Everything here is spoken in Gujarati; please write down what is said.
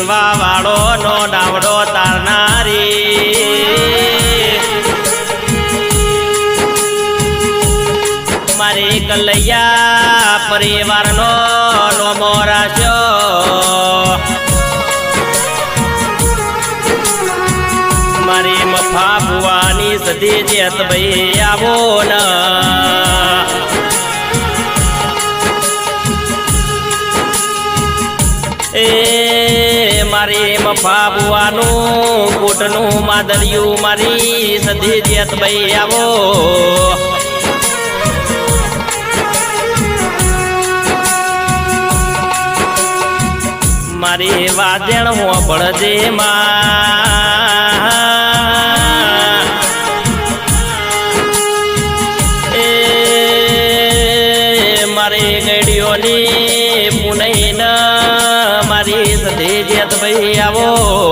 પીસવા વાળો નો ડાવડો તારનારી. મારી કલૈયા પરિવારનો નોમો રાખ્યો મારી મફા ભુવાની સદી જેત ભાઈ આવો ન. એ મારી મફા બુવાનું કોટનું માદરિયું મારી સધી જેત ભાઈ આવો. મારી વાજણ હું પડજે માં. મારી ગડીઓની પુનઈ ન મારી સધી જેત ભાઈ આવો.